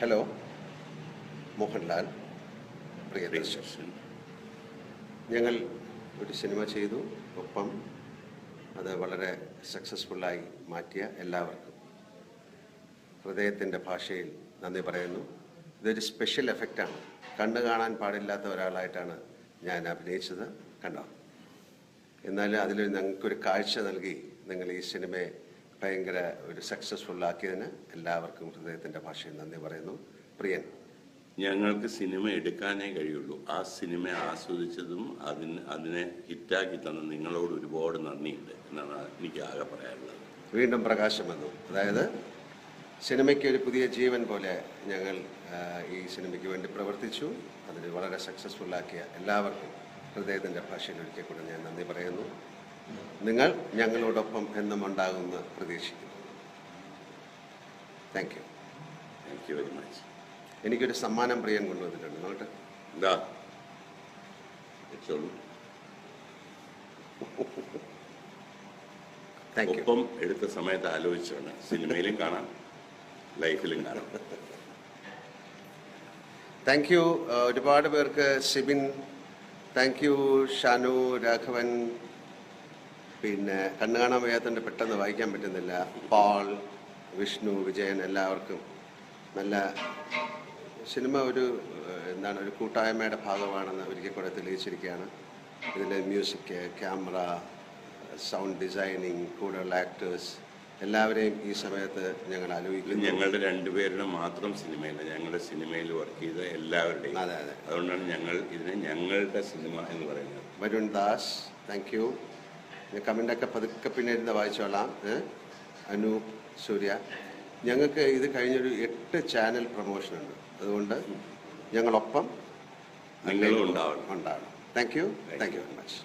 Hello Mohanlal Priyadarshan ഞങ്ങൾ ഒരു cinema ചെയ്തു. ഒപ്പം അത് വളരെ സക്സസ്ഫുള്ളായി മാറ്റിയ എല്ലാവർക്കും. ഹൃദയത്തിന്റെ ഭാഷയിൽ നന്ദി പറയുന്നു. ഇതൊരു സ്പെഷ്യൽ എഫക്റ്റാണ് കണ്ണു കാണാൻ പാടില്ലാത്ത ഒരാളായിട്ടാണ് ഞാൻ അഭിനയിച്ചത്. കണ്ടോ? എന്നാൽ അതിൽ ഞങ്ങൾക്കൊരു കാഴ്ച നൽകി നിങ്ങൾ ഈ സിനിമയെ ഭയങ്കര ഒരു സക്സസ്ഫുൾ ആക്കിയതിന് എല്ലാവർക്കും ഹൃദയത്തിന്റെ ഭാഷയിൽ നന്ദി പറയുന്നു. പ്രിയൻ. ഞങ്ങൾക്ക് സിനിമ എടുക്കാനേ കഴിയുള്ളൂ. ആ സിനിമ ആസ്വദിച്ചതും അതിന് അതിനെ ഹിറ്റാക്കി തന്ന നിങ്ങളോട് ഒരുപാട് നന്ദിയുണ്ട് എന്നാണ് എനിക്ക് ആകെ പറയാനുള്ളത്. വീണ്ടും പ്രകാശം വന്നു. അതായത് സിനിമയ്ക്ക് ഒരു പുതിയ ജീവൻ പോലെ ഞങ്ങൾ ഈ സിനിമയ്ക്ക് വേണ്ടി പ്രവർത്തിച്ചു. അതിന് വളരെ സക്സസ്ഫുൾ ആക്കിയ എല്ലാവർക്കും ഹൃദയത്തിന്റെ ഭാഷയിൽ ഒരിക്കൽ കൂടെ ഞാൻ നന്ദി പറയുന്നു. നിങ്ങൾ ഞങ്ങളോടൊപ്പം എന്നും ഉണ്ടാകുമെന്ന് പ്രതീക്ഷിക്കുന്നു. Thank you thank you very much എനിക്കൊരു സമ്മാനം പ്രിയൻ കൊണ്ടുവന്നിട്ടുണ്ട്. നോട്ടെ എന്താ? ഒപ്പം എടുത്ത സമയത്ത് ആലോചിച്ചാണ് സിനിമയിലും കാണാം ലൈഫിലും കാണാം. താങ്ക് യു ഒരുപാട് പേർക്ക് സിബിൻ. താങ്ക് യു ഷാനു രാഘവൻ പിന്നെ കണ്ണു കാണാൻ വയ്യാത്തതുകൊണ്ട് പെട്ടെന്ന് വായിക്കാൻ പറ്റുന്നില്ല. പാൾ വിഷ്ണു വിജയൻ എല്ലാവർക്കും നല്ല സിനിമ ഒരു എന്താണ് ഒരു കൂട്ടായ്മയുടെ ഭാഗമാണെന്ന് ഒരിക്കൽ കൂടെ തെളിയിച്ചിരിക്കുകയാണ്. ഇതിലെ മ്യൂസിക് ക്യാമറ സൗണ്ട് ഡിസൈനിങ് കൂടെയുള്ള ആക്ടേഴ്സ് എല്ലാവരെയും ഈ സമയത്ത് ഞങ്ങൾ ആലോചിക്കുന്നു. ഞങ്ങളുടെ രണ്ടുപേരുടെ മാത്രം സിനിമയല്ല ഞങ്ങളുടെ സിനിമയിൽ വർക്ക് ചെയ്ത എല്ലാവരുടെയും. അതെ അതെ. അതുകൊണ്ടാണ് ഞങ്ങൾ ഇതിനെ ഞങ്ങളുടെ സിനിമ എന്ന് പറയുന്നത്. വരുൺ ദാസ് താങ്ക് യു കമന്റൊക്കെ പതുക്കെ പിന്നെ ഇരുന്ന് വായിച്ചോളാം. അനു അനൂപ് സൂര്യ. ഞങ്ങൾക്ക് ഇത് കഴിഞ്ഞൊരു എട്ട് ചാനൽ പ്രൊമോഷൻ ഉണ്ട് അതുകൊണ്ട് ഞങ്ങളൊപ്പം. ഉണ്ടാവണം. Thank you thank you very much